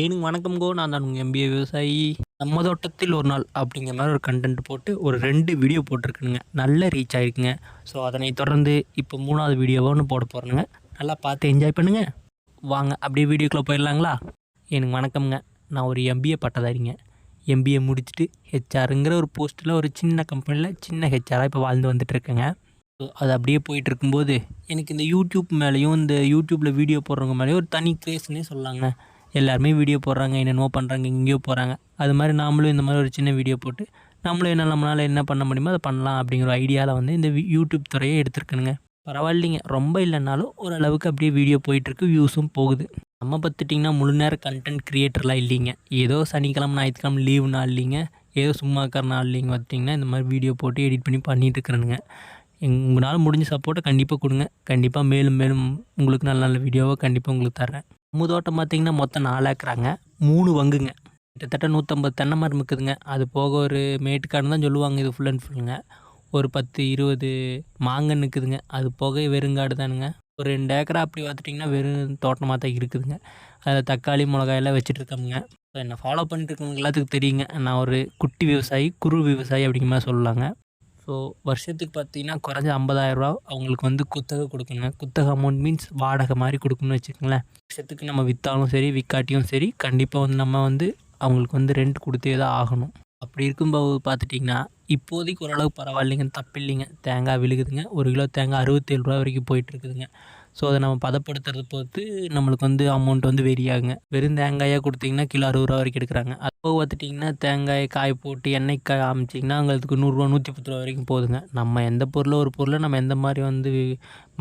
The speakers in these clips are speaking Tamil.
ஏனுங்க வணக்கம்கோ நான் தான் உங்கள் எம்பிஏ விவசாயி. நம்ம தோட்டத்தில் ஒரு நாள் அப்படிங்கிற மாதிரி ஒரு கண்டென்ட் போட்டு ஒரு ரெண்டு வீடியோ போட்டிருக்குனுங்க நல்ல ரீச் ஆகிருக்குங்க ஸோ அதனை தொடர்ந்து இப்போ மூணாவது வீடியோவோன்னு ஒன்று போட போகிறேனுங்க நல்லா பார்த்து என்ஜாய் பண்ணுங்கள் வாங்க அப்படியே வீடியோக்குள்ளே போயிடலாங்களா? எனக்கு வணக்கம்ங்க. நான் ஒரு எம்பிஏ பட்டதாரிங்க. எம்பிஏ முடிச்சுட்டு ஹெச்ஆருங்கிற ஒரு போஸ்ட்டில் ஒரு சின்ன கம்பெனியில் சின்ன ஹெச்ஆராக இப்போ வாழ்ந்து வந்துட்டுருக்கேங்க. ஸோ அது அப்படியே போயிட்டு இருக்கும்போது எனக்கு இந்த யூடியூப் மேலேயும் இந்த யூடியூப்பில் வீடியோ போடுறவங்க மேலேயும் ஒரு தனி கிரேஸ்னே சொல்லாங்க. எல்லாருமே வீடியோ போடுறாங்க என்னென்னமோ பண்ணுறாங்க எங்கேயோ போகிறாங்க அது மாதிரி நாமளும் இந்த மாதிரி ஒரு சின்ன வீடியோ போட்டு நம்மளும் என்ன நம்மளால் என்ன பண்ண முடியுமோ அதை பண்ணலாம் அப்படிங்கிற ஒரு ஐடியாவில் வந்து இந்த யூடியூப் துறையை எடுத்துருக்கணுங்க. பரவாயில்லைங்க. ரொம்ப இல்லைனாலும் ஓரளவுக்கு அப்படியே வீடியோ போயிட்டுருக்கு வியூஸும் போகுது. நம்ம பார்த்துட்டிங்கன்னா முழு நேர கண்டென்ட் க்ரியேட்டர்லாம் இல்லைங்க. ஏதோ சனிக்கிழமை ஞாயிற்றுக்கிழமை லீவு நாள் இல்லைங்க. ஏதோ சும்மா இருக்கிற நாள் இல்லைங்க பார்த்திங்கன்னா இந்த மாதிரி வீடியோ போட்டு எடிட் பண்ணி பண்ணிட்டு இருக்கிறேனுங்க. உங்களால் முடிஞ்ச சப்போர்ட்டை கண்டிப்பாக கொடுங்க. கண்டிப்பாக மேலும் மேலும் உங்களுக்கு நல்ல நல்ல வீடியோவை கண்டிப்பாக உங்களுக்கு தரேன் முதோட்டம் பார்த்திங்கன்னா மொத்தம் நாலு ஏக்கராங்க. மூணு வங்குங்க. கிட்டத்தட்ட நூற்றம்பது தென்னை மரம் இருக்குதுங்க. அது போக ஒரு மேட்டுக்காடுன்னு தான் சொல்லுவாங்க இது ஃபுல் அண்ட் ஃபுல்லுங்க ஒரு பத்து இருபது மாங்கன்னு இருக்குதுங்க. அது போக வெறுங்காடு தானுங்க. ஒரு ரெண்டு ஏக்கரா அப்படி பார்த்துட்டிங்கன்னா வெறும் தோட்டமாக தான் இருக்குதுங்க. அதில் தக்காளி மிளகாயெல்லாம் வச்சுட்ருக்கோமுங்க. இப்போ என்னை ஃபாலோ பண்ணிட்டு இருக்கவங்க எல்லாத்துக்கும் தெரியுங்க. நான் ஒரு குட்டி விவசாயி குறு விவசாயி அப்படிங்கிற மாதிரி சொல்லலாங்க. ஸோ வருஷத்துக்கு பார்த்தீங்கன்னா குறைஞ்ச 50000 ரூபா அவங்களுக்கு வந்து குத்தகை கொடுக்கணுங்க குத்தகை அமௌண்ட் மீன்ஸ் வாடகை மாதிரி கொடுக்கணும்னு வச்சுக்கோங்களேன். வருஷத்துக்கு நம்ம விற்றாலும் சரி விற்காட்டியும் சரி கண்டிப்பாக வந்து நம்ம வந்து அவங்களுக்கு வந்து ரெண்ட் கொடுத்தே தான் ஆகணும். அப்படி இருக்கும்போது பார்த்துட்டிங்கன்னா இப்போதைக்கு ஓரளவு பரவாயில்லைங்க தப்பில்லைங்க. தேங்காய் விழுகுதுங்க. ஒரு கிலோ தேங்காய் அறுபத்தேழு ரூபா வரைக்கும் போயிட்டுருக்குதுங்க ஸோ அதை நம்ம பதப்படுத்துறது பொறுத்து நம்மளுக்கு வந்து அமௌண்ட் வந்து வெரி ஆகுங்க வெறும் தேங்காயாக கொடுத்தீங்கன்னா கிலோ அறுபது ரூபா வரைக்கும் எடுக்கிறாங்க. அது போக பார்த்துட்டிங்கன்னா தேங்காய் காய் போட்டு எண்ணெய் காய் ஆமிச்சிங்கன்னா அவங்களுக்கு நூறுரூவா நூற்றி பத்து ரூபா வரைக்கும் போதுங்க. நம்ம எந்த பொருளோ ஒரு பொருளை நம்ம எந்த மாதிரி வந்து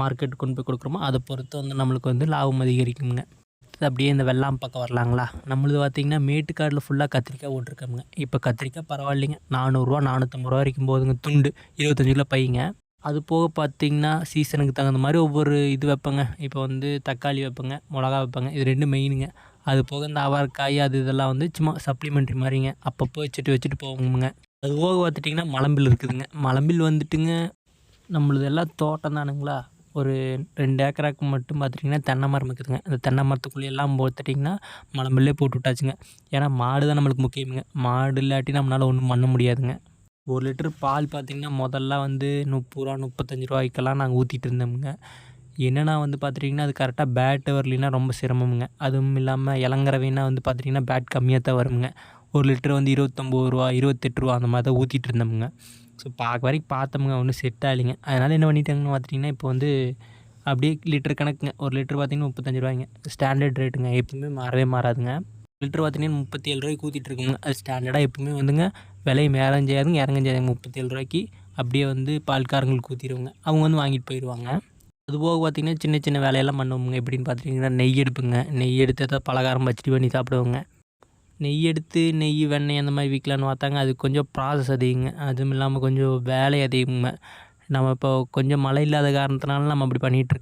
மார்க்கெட்டுக்கு கொண்டு போய் கொடுக்குறோமோ அதை பொறுத்து வந்து நம்மளுக்கு வந்து லாபம் அதிகரிக்குங்க. அடுத்தது அப்படியே இந்த வெள்ளாம் பக்கம் வரலாங்களா? நம்மளது பார்த்திங்கன்னா மேட்டுக்காடில் ஃபுல்லாக கத்திரிக்காய் ஓட்டிருக்கோங்க இப்போ கத்திரிக்காய் பரவாயில்லைங்க. நானூறுரூவா நானூற்றம்பது ரூபா வரைக்கும் போதுங்க துண்டு இருபத்தஞ்சு கிலோ பையங்க அது போக பார்த்திங்கன்னா சீசனுக்கு தகுந்த மாதிரி ஒவ்வொரு இது வைப்பேங்க. இப்போ வந்து தக்காளி வைப்பேங்க மிளகா வைப்பேங்க. இது ரெண்டு மெயினுங்க அது போக இந்த அவரைக்காய் அது இதெல்லாம் வந்து சும்மா சப்ளிமெண்ட்ரி மாதிரிங்க. அப்பப்போ வச்சுட்டு வச்சுட்டு போவோங்க அது போக பார்த்துட்டிங்கன்னா மலம்பில் இருக்குதுங்க. மலம்பில் வந்துட்டுங்க நம்மளது எல்லாம் தோட்டம் தானுங்களா? ஒரு ரெண்டு ஏக்கராக்கு மட்டும் பார்த்துட்டிங்கன்னா தென்னை மரம் இருக்குதுங்க. அந்த தென்னை மரத்துக்குள்ளே எல்லாம் பார்த்துட்டிங்கன்னா மலம்பில்லே போட்டு விட்டாச்சுங்க. ஏன்னா மாடு தான் நம்மளுக்கு முக்கியமுங்க. மாடு இல்லாட்டி நம்மளால் ஒன்றும் பண்ண முடியாதுங்க. ஒரு லிட்டர் பால் பார்த்திங்கன்னா முதல்ல வந்து முப்பது ரூபா முப்பத்தஞ்சு ரூபாய்க்கெல்லாம் நாங்கள் ஊற்றிட்டு இருந்தோமுங்க. என்னென்னா வந்து பார்த்துட்டிங்கன்னா அது கரெக்டாக பேட்டு வரலைன்னா ரொம்ப சிரமமுங்க. அதுவும் இல்லாமல் இளங்கறவைனா வந்து பார்த்துட்டிங்கன்னா பேட் கம்மியாக தான் வருங்க ஒரு லிட்டர் வந்து இருபத்தொம்போது ரூபா இருபத்தெட்டு ரூபா அந்த மாதிரி தான் ஊற்றிட்டு இருந்தோமுங்க. ஸோ பார்க்க வரைக்கும் பார்த்தோமுங்க ஒன்றும் செட் ஆகலைங்க அதனால் என்ன பண்ணிட்டாங்கன்னு பார்த்துட்டிங்கன்னா இப்போ வந்து அப்படியே லிட்டர் கணக்குங்க. ஒரு லிட்டர் பார்த்திங்கன்னா முப்பத்தஞ்சு ரூபாய்ங்க ஸ்டாண்டர்ட் ரேட்டுங்க எப்பவுமே மாறவே மாறாதுங்க. லிட்டர் பார்த்திங்கன்னா முப்பத்தி ஏழு ரூபாய்க்கு ஊற்றிட்டு இருக்குங்க. அது ஸ்டாண்டர்டாக எப்பவுமே வந்துங்க விலை மேலும் செய்யாதுங்க இறங்கும் செய்யாதுங்க முப்பத்தேழு ரூபாய்க்கு அப்படியே வந்து பால்காரங்களுக்கு ஊற்றிடுவாங்க அவங்க வந்து வாங்கிட்டு போயிடுவாங்க. அதுபோக பார்த்திங்கன்னா சின்ன சின்ன வேலையெல்லாம் பண்ணுவோங்க எப்படின்னு பார்த்துட்டிங்கன்னா நெய் எடுப்புங்க. நெய் எடுத்து ஏதாவது பலகாரம் பச்சடி பண்ணி சாப்பிடுவோங்க. நெய் எடுத்து நெய் வெண்ணெய் அந்த மாதிரி விற்கலான்னு பார்த்தாங்க அது கொஞ்சம் ப்ராசஸ் அதிகங்க. அதுவும் இல்லாமல் கொஞ்சம் வேலை அதிகங்க நம்ம இப்போ கொஞ்சம் மழை இல்லாத காரணத்தினால நம்ம அப்படி பண்ணிகிட்டு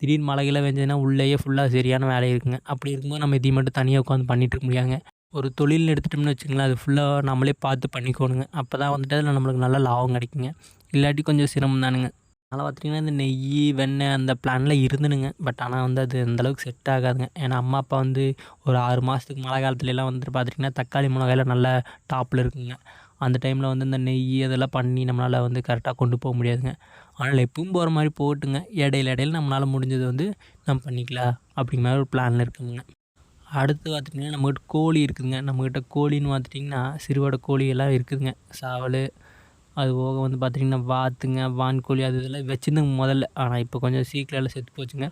திடீர் திடீர்னு வெஞ்சதுன்னா உள்ளேயே ஃபுல்லாக சரியான வேலை இருக்குங்க. அப்படி இருக்கும்போது நம்ம இதையும் மட்டும் தனியாக உட்காந்து பண்ணிகிட்டு இருக்க முடியாதுங்க. ஒரு தொழில்னு எடுத்துட்டோம்னு வச்சுங்களேன் அது ஃபுல்லாக நம்மளே பார்த்து பண்ணிக்கோணுங்க. அப்போ தான் வந்துட்டு அதில் நம்மளுக்கு நல்ல லாபம் கிடைக்குங்க. இல்லாட்டி கொஞ்சம் சிரமம் தானுங்க. அதனால் பார்த்திங்கன்னா இந்த நெய் வெண்ணெய் அந்த பிளானில் இருந்துனுங்க. பட் ஆனால் வந்து அது அந்தளவுக்கு செட் ஆகாதுங்க. ஏன்னா அம்மா அப்பா வந்து ஒரு ஆறு மாதத்துக்கு மழை காலத்துலலாம் வந்துட்டு பார்த்துட்டிங்கன்னா தக்காளி மிளகாயெல்லாம் நல்ல டாப்பில் இருக்குங்க. அந்த டைமில் வந்து இந்த நெய் அதெல்லாம் பண்ணி நம்மளால் வந்து கரெக்டாக கொண்டு போக முடியாதுங்க. அதனால் எப்பவும் போகிற மாதிரி போட்டுங்க. இடையில இடையில நம்மளால் முடிஞ்சது வந்து நம்ம பண்ணிக்கலாம் அப்படிங்கிற மாதிரி ஒரு பிளானில் இருக்குங்க. அடுத்து பார்த்துட்டிங்கன்னா நம்மக்கிட்ட கோழி இருக்குதுங்க. நம்மக்கிட்ட கோழின்னு பார்த்துட்டிங்கன்னா சிறுவடை கோழி எல்லாம் இருக்குதுங்க. சாவல் அது போக வந்து பார்த்திங்கன்னா வாத்துங்க வான்கோழி அது இதெல்லாம் வச்சுருந்தோங்க முதல்ல. ஆனால் இப்போ கொஞ்சம் சீக்கிரம் எல்லாம் செத்து போச்சுங்க.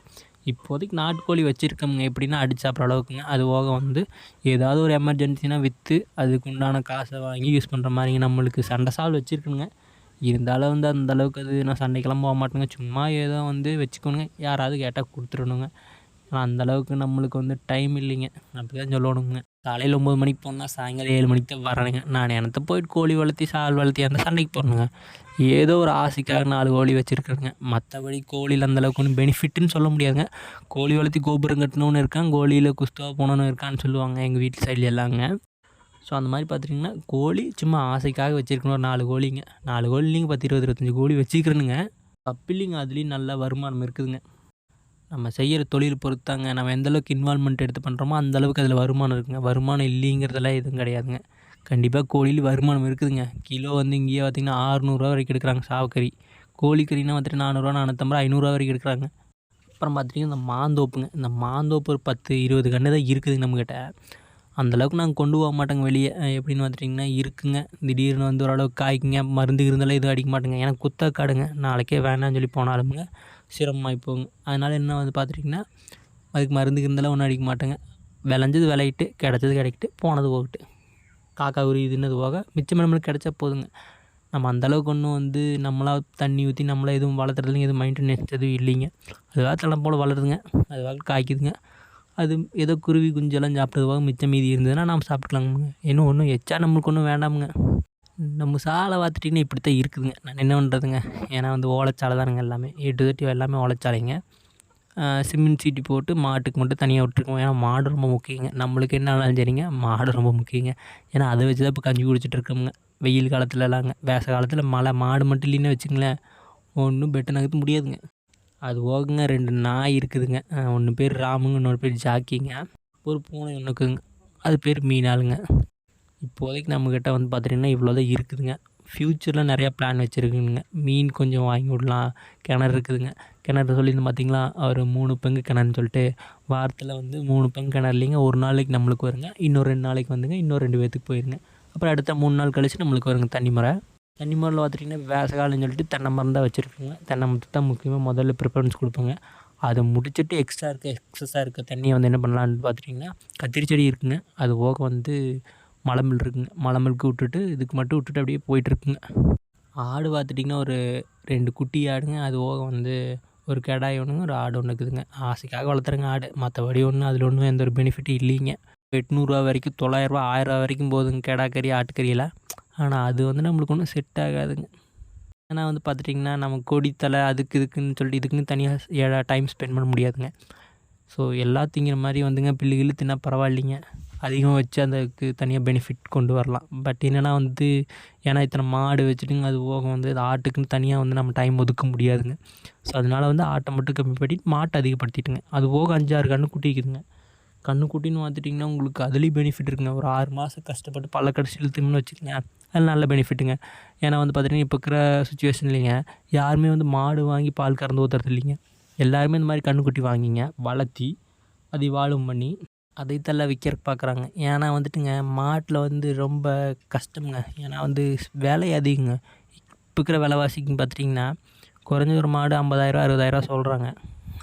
இப்போதைக்கு நாட்டுக்கோழி வச்சுருக்கோங்க எப்படின்னா அடிச்சு சாப்பிட்ற அளவுக்குங்க. அது போக வந்து ஏதாவது ஒரு எமர்ஜென்சினா விற்று அதுக்கு உண்டான காசை வாங்கி யூஸ் பண்ணுற மாதிரிங்க நம்மளுக்கு சண்டை சால் வச்சுருக்கணுங்க. இருந்தாலும் வந்து அந்த அளவுக்கு அது நான் சண்டைக்கெல்லாம் போக மாட்டேங்க. சும்மா ஏதோ வந்து வச்சுக்கணுங்க. யாராவது கேட்டால் கொடுத்துடணுங்க. ஆனால் அந்தளவுக்கு நம்மளுக்கு வந்து டைம் இல்லைங்க. அப்படி தான் சொல்லணுங்க. காலையில் ஒம்பது மணிக்கு போனால் சாயங்காலம் ஏழு மணிக்கு தான் வரணுங்க நான் எனத்தை போயிட்டு கோழி வளர்த்தி சால் வளர்த்தி அந்த சண்டைக்கு போடணுங்க ஏதோ ஒரு ஆசைக்காக நாலு கோழி வச்சுருக்கேங்க மற்றபடி கோழியில் அந்த அளவுக்கு ஒன்றும் பெனிஃபிட்னு சொல்ல முடியாதுங்க. கோழி வளர்த்தி கோபுரம் கட்டணும்னு இருக்கான் கோழியில் குஸ்துவா போகணுன்னு இருக்கான்னு சொல்லுவாங்க எங்கள் வீட்டு சைடில் எல்லாங்க. ஸோ அந்த மாதிரி பார்த்துட்டிங்கன்னா கோழி சும்மா ஆசைக்காக வச்சுருக்கணும் ஒரு நாலு கோழிங்க. நாலு கோழி இல்லைங்க பத்து இருபது இருபத்தஞ்சி கோழி வச்சுக்கிறேனுங்க தப்பில்லைங்க அதுலேயும் நல்ல வருமானம் இருக்குதுங்க. நம்ம செய்கிற தொழில் பொறுத்தாங்க நம்ம எந்த அளவுக்கு இன்வால்மெண்ட் எடுத்து பண்ணுறோமோ அந்தளவுக்கு அதில் வருமானம் இருக்குங்க. வருமானம் இல்லைங்கிறதெல்லாம் எதுவும் கிடையாதுங்க. கண்டிப்பாக கோழியில் வருமானம் இருக்குதுங்க. கிலோ வந்து இங்கேயே பார்த்திங்கன்னா ஆறுநூறுவா வரைக்கும் எடுக்கிறாங்க சாவக்கறி. கோழிக்கறினா வந்துட்டு நானூறுரூவா நானூற்றம்பது ஐநூறுரூவா வரைக்கும் எடுக்கிறாங்க. அப்புறம் பார்த்துட்டிங்கன்னா இந்த மாந்தோப்புங்க. இந்த மாந்தோப்பு ஒரு பத்து இருபது கன்று தான் இருக்குதுங்க நம்மக்கிட்ட அந்தளவுக்கு நாங்கள் கொண்டு போக மாட்டோங்க வெளியே. எப்படின்னு பார்த்துட்டிங்கன்னா இருக்குங்க. திடீர்னு வந்து ஓரளவுக்கு காய்க்குங்க. மருந்து இருந்தாலும் எதுவும் அடிக்க மாட்டேங்க. ஏன்னா குத்த காடுங்க. நாளைக்கே வேணாம்னு சொல்லி போனாலுமுங்க சிரமமாகி போகுங்க. அதனால் என்ன வந்து பார்த்துட்டிங்கன்னா அதுக்கு மருந்து இருந்தாலும் ஒன்றும் அடிக்க மாட்டேங்க. விளைஞ்சது விளையிட்டு கிடச்சது கிடைக்கிட்டு போனது போகட்டு. காக்கா உரி இதுன்னது போக மிச்சம் நம்மளுக்கு கிடச்சா போதுங்க. நம்ம அந்தளவுக்கு ஒன்றும் வந்து நம்மளாக தண்ணி ஊற்றி நம்மளாக எதுவும் வளர்த்துறதுலைங்க எதுவும் மெயின்டெனன்ஸ் எதுவும் இல்லைங்க. அதுவாக தளம் போல் வளருதுங்க. அதுவாக காய்க்குதுங்க. அது ஏதோ குருவி குஞ்செல்லாம் சாப்பிட்டதுவாக மிச்சம் மீதி இருந்ததுன்னா நாம் சாப்பிட்டுக்கலாங்க இன்னும் ஒன்றும் எச்சா நம்மளுக்கு ஒன்றும் வேண்டாமுங்க. நம்ம சாலை பார்த்துட்டிங்கன்னா இப்படி தான் இருக்குதுங்க. நான் என்ன பண்ணுறதுங்க ஏன்னா வந்து ஓலைச்சாலை தானுங்க எல்லாமே. ஏ டு தட்டி எல்லாமே ஓலைச்சாலைங்க. சிமெண்ட் சீட்டி போட்டு மாட்டுக்கு மட்டும் தனியாக விட்டுருக்கோம். ஏன்னா மாடு ரொம்ப முக்கியங்க. நம்மளுக்கு என்ன ஆனாலும் சரிங்க. மாடு ரொம்ப முக்கியங்க. ஏன்னா அதை வச்சு தான் இப்போ கஞ்சி குடிச்சிட்டு இருக்கோமுங்க. வெயில் காலத்துலலாங்க. வேச காலத்தில் மழை மாடு மட்டும் இல்லைன்னு வச்சுங்களேன். ஒன்றும் பெட்டு நகர்த்த முடியாதுங்க. அது போகுங்க ரெண்டு நாய் இருக்குதுங்க. ஒன்று பேர் ராமுங்க இன்னொரு பேர் ஜாக்கிங்க. ஒரு பூனை ஒன்றுக்குங்க அது பேர் மீனாளுங்க. இப்போதைக்கு நம்மக்கிட்ட வந்து பார்த்திங்கன்னா இவ்வளோ தான் இருக்குதுங்க ஃப்யூச்சரில் நிறையா பிளான் வச்சுருக்குங்க. மீன் கொஞ்சம் வாங்கி விடலாம். கிணறு இருக்குதுங்க. கிணறு சொல்லியிருந்து பார்த்தீங்களா அவர் மூணு பங்கு கிணறுன்னு சொல்லிட்டு வாரத்தில் வந்து மூணு பங்கு கிணறு இல்லைங்க. ஒரு நாளைக்கு நம்மளுக்கு வருங்க. இன்னொரு ரெண்டு நாளைக்கு வந்துங்க. இன்னொரு ரெண்டு பேர்த்துக்கு போயிருங்க. அப்புறம் அடுத்த மூணு நாள் கழித்து நம்மளுக்கு வருங்க தண்ணி முறை. தண்ணி மரத்தில் பார்த்துட்டிங்கன்னா வேசகாலம்னு சொல்லிட்டு தென்னை மரம் தான் வச்சுருக்குங்க தென்னை மரத்துக்கு தான் முக்கியமாக முதல்ல ப்ரிஃபரன்ஸ் கொடுப்போங்க. அதை முடிச்சுட்டு எக்ஸ்ட்ரா இருக்க எக்ஸஸாக இருக்க தண்ணியை வந்து என்ன பண்ணலான்னு பார்த்துட்டிங்கன்னா கத்திரி செடி இருக்குங்க. அது போக வந்து மலமில் இருக்குங்க. மலமிலுக்கு விட்டுட்டு இதுக்கு மட்டும் விட்டுட்டு அப்படியே போயிட்டுருக்குங்க. ஆடு பார்த்துட்டிங்கன்னா ஒரு ரெண்டு குட்டி ஆடுங்க. அது போக வந்து ஒரு கிடாய் ஒன்றுங்க ஒரு ஆடு ஒன்று இருக்குதுங்க. ஆசைக்காக வளர்த்துறங்க ஆடு. மற்றபடி ஒன்றும் அதில் ஒன்றும் எந்த ஒரு பெனிஃபிட்டும் இல்லைங்க. எட்நூறுரூவா வரைக்கும் தொள்ளாயிரரூவா ஆயிரரூவா வரைக்கும் போதுங்க. கிடா கறி ஆட்டுக்கறியெல்லாம் ஆனால் அது வந்து நம்மளுக்கு ஒன்றும் செட் ஆகாதுங்க. ஏன்னா வந்து பார்த்துட்டிங்கன்னா நம்ம கொடித்தலை அதுக்கு இதுக்குன்னு சொல்லிட்டு இதுக்குன்னு தனியாக ஏழா டைம் ஸ்பெண்ட் பண்ண முடியாதுங்க. ஸோ எல்லா திங்கிற மாதிரி வந்துங்க பில்லு கில்லு தின்னா பரவாயில்லைங்க. அதிகம் வச்சு அதுக்கு தனியாக பெனிஃபிட் கொண்டு வரலாம். பட் என்னென்னா வந்து ஏன்னா இத்தனை மாடு வச்சுட்டுங்க அது போக வந்து அது ஆட்டுக்குன்னு தனியாக வந்து நம்ம டைம் ஒதுக்க முடியாதுங்க. ஸோ அதனால் வந்து ஆட்டை மட்டும் கம்மி பண்ணிட்டு மாட்டை அதிகப்படுத்திட்டுங்க. அது போக அஞ்சாறு கன்று குட்டிக்குதுங்க. கன்றுக்குட்டின்னு பார்த்துட்டிங்கன்னா உங்களுக்கு அதுலேயும் பெனிஃபிட் இருக்குங்க. ஒரு ஆறு மாதம் கஷ்டப்பட்டு பல கடைசி இழுத்துங்கன்னு வச்சுக்கோங்க. அது நல்ல பெனிஃபிட்டுங்க ஏன்னா வந்து பார்த்திங்கன்னா இப்போ இருக்கிற சுச்சுவேஷன் இல்லைங்க. யாருமே வந்து மாடு வாங்கி பால் கறந்து ஊற்றுறது இல்லைங்க. எல்லாருமே இந்த மாதிரி கன்றுக்குட்டி வாங்கிங்க. வளர்த்தி அதை வாழும் பண்ணி அதை தள்ள விற்கிறக்கு பார்க்குறாங்க ஏன்னா வந்துட்டுங்க மாட்டில் வந்து ரொம்ப கஷ்டம்ங்க. ஏன்னா வந்து விலை அதிகங்க. இப்போ இருக்கிற விலைவாசிக்குன்னு பார்த்துட்டிங்கன்னா குறைஞ்ச ஒரு மாடு ஐம்பதாயிரம் அறுபதாயிரரூவா சொல்கிறாங்க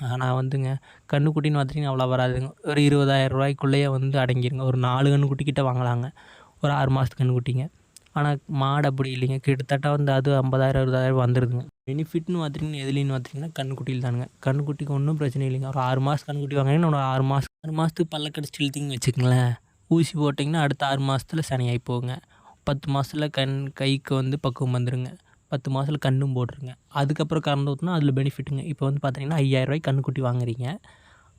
ஆனால் வந்துங்க கன்றுக்குட்டின்னு பார்த்துட்டிங்கன்னா அவ்வளோ வராதுங்க. ஒரு இருபதாயிரம் ரூபாய்க்குள்ளேயே வந்து அடங்கிருங்க. ஒரு நாலு கன்றுக்குட்டி கிட்ட வாங்கலாங்க. ஒரு ஆறு மாதத்துக்கு கன்றுக்குட்டிங்க ஆனால் மாடு அப்படி இல்லைங்க. கிட்டத்தட்ட வந்து அது ஐம்பதாயிரம் அறுபதாயிரம் வந்துடுதுங்க பெனிஃபிட்னு பார்த்துட்டிங்கன்னா எதுலேன்னு பார்த்தீங்கன்னா கன்றுக்குட்டியில் தானுங்க. கன்றுக்குட்டிக்கு ஒன்றும் பிரச்சனை இல்லைங்க. ஒரு ஆறு மாதம் கண்குட்டி வாங்கினீங்கன்னா ஒரு ஆறு மாதம் ஆறு மாதத்துக்கு பல்ல கடிச்சு இழுத்திங்கன்னு வச்சுக்கங்களேன். ஊசி போட்டிங்கன்னா அடுத்த ஆறு மாதத்துல சனியாகி போகுங்க. பத்து மாதத்துல கண் கைக்கு வந்து பக்குவம் வந்துடுங்க பத்து மாதத்துல கண்ணும் போட்டுருங்க. அதுக்கப்புறம் கறந்து ஊற்றினா அதில் பெனிஃபிட்டுங்க இப்போ வந்து பார்த்தீங்கன்னா ஐயாயிரரூவாய்க்கு கண்ணுக்குட்டி வாங்குறீங்க.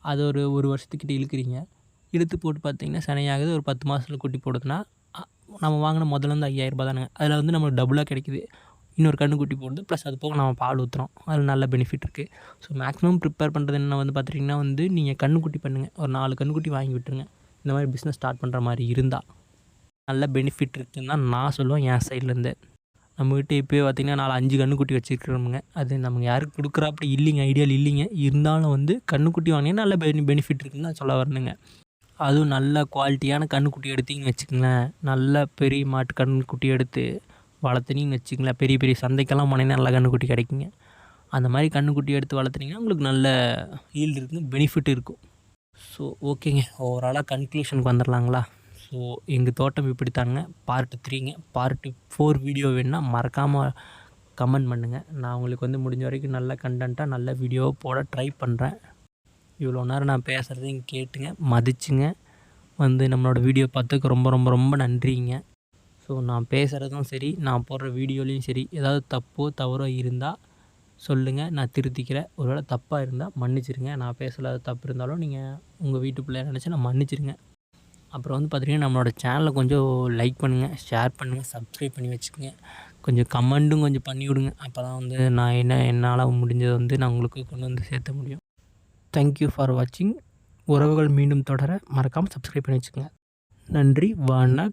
அது ஒரு ஒரு வருஷத்துக்கிட்ட இழுக்கிறீங்க. இழுத்து போட்டு பார்த்தீங்கன்னா சனையாகுது. ஒரு பத்து மாதத்துல குட்டி போடுதுன்னா நம்ம வாங்கின முதல்ல வந்து ஐயாயிரரூபா தானுங்க. அதில் வந்து நம்மளுக்கு டபுளாக கிடைக்குது. இன்னொரு கன்றுக்குட்டி போடுது. ப்ளஸ் அது போக நம்ம பால் ஊற்றுறோம் அதில் நல்ல பெனிஃபிட் இருக்குது ஸோ மேக்ஸிமம் ப்ரிப்பேர் பண்ணுறது என்ன வந்து பார்த்துட்டிங்கன்னா வந்து நீங்கள் கன்றுக்குட்டி பண்ணுங்கள் ஒரு நாலு கண்ணுக்குட்டி வாங்கி விட்டுருங்க. இந்த மாதிரி பிஸ்னஸ் ஸ்டார்ட் பண்ணுற மாதிரி இருந்தால் நல்ல பெனிஃபிட் இருக்குதுன்னு தான் நான் சொல்லுவேன் என் சைட்லேருந்து நம்மக்கிட்ட இப்போயே பார்த்திங்கன்னா நாலு அஞ்சு கன்றுக்குட்டி வச்சுருக்கிறோமுங்க. அது நமக்கு யாருக்கு கொடுக்குறா அப்படி இல்லைங்க ஐடியால் இல்லைங்க. இருந்தாலும் வந்து கண்ணுக்குட்டி வாங்கினீங்கன்னா நல்ல பெனி பெனிஃபிட் இருக்குதுன்னு நான் சொல்ல வரணுங்க. அதுவும் நல்ல குவாலிட்டியான கன்றுக்குட்டி எடுத்தீங்கன்னு வச்சுக்கங்களேன். நல்ல பெரிய மாட்டு கன்றுக்குட்டி எடுத்து வளர்த்துனீங்கன்னு வச்சுக்கங்களேன். பெரிய பெரிய சந்தைக்கெல்லாம் போனீங்கன்னா நல்ல கன்றுக்குட்டி கிடைக்குங்க. அந்த மாதிரி கன்றுக்குட்டி எடுத்து வளர்த்துனீங்கன்னா உங்களுக்கு நல்ல ஈல்டு இருக்குங்க பெனிஃபிட் இருக்கும். ஸோ ஓகேங்க ஓவராலாக கன்க்ளூஷனுக்கு வந்துடலாங்களா ஸோ எங்கள் தோட்டம் இப்படி தாங்க பார்ட்டு த்ரீங்க பார்ட்டு ஃபோர் வீடியோ வேணுன்னா மறக்காமல் கமெண்ட் பண்ணுங்கள் நான் உங்களுக்கு வந்து முடிஞ்ச வரைக்கும் நல்ல கண்டென்ட்டாக நல்ல வீடியோவை போட ட்ரை பண்ணுறேன் இவ்வளோ நேரம் நான் பேசுகிறதையும் கேட்டுங்க மதிச்சுங்க. வந்து நம்மளோட வீடியோ பார்த்ததுக்கு ரொம்ப ரொம்ப ரொம்ப நன்றிங்க. ஸோ நான் பேசுகிறதும் சரி நான் போடுற வீடியோலேயும் சரி ஏதாவது தப்போ தவறோ இருந்தால் சொல்லுங்கள் நான் திருத்திக்கிறேன். ஒருவேளை தப்பாக இருந்தால் மன்னிச்சிருங்க. நான் பேசலாத தப்பு இருந்தாலும் நீங்கள் உங்கள் வீட்டு பிள்ளைய நினச்சி நான் மன்னிச்சிருங்க. அப்புறம் வந்து பார்த்திங்கன்னா நம்மளோட சேனலை கொஞ்சம் லைக் பண்ணுங்கள் ஷேர் பண்ணுங்கள் சப்ஸ்கிரைப் பண்ணி வச்சுக்கோங்க. கொஞ்சம் கமெண்ட்டும் கொஞ்சம் பண்ணி விடுங்க அப்போ தான் வந்து நான் என்ன என்னால் முடிஞ்சதை வந்து நான் உங்களுக்கு கொண்டு வந்து சேர்த்த முடியும். தேங்க்யூ ஃபார் வாட்சிங் உறவுகள் மீண்டும் தொடர மறக்காமல் சப்ஸ்கிரைப் பண்ணி வச்சுக்கோங்க. நன்றி வணக்கம்.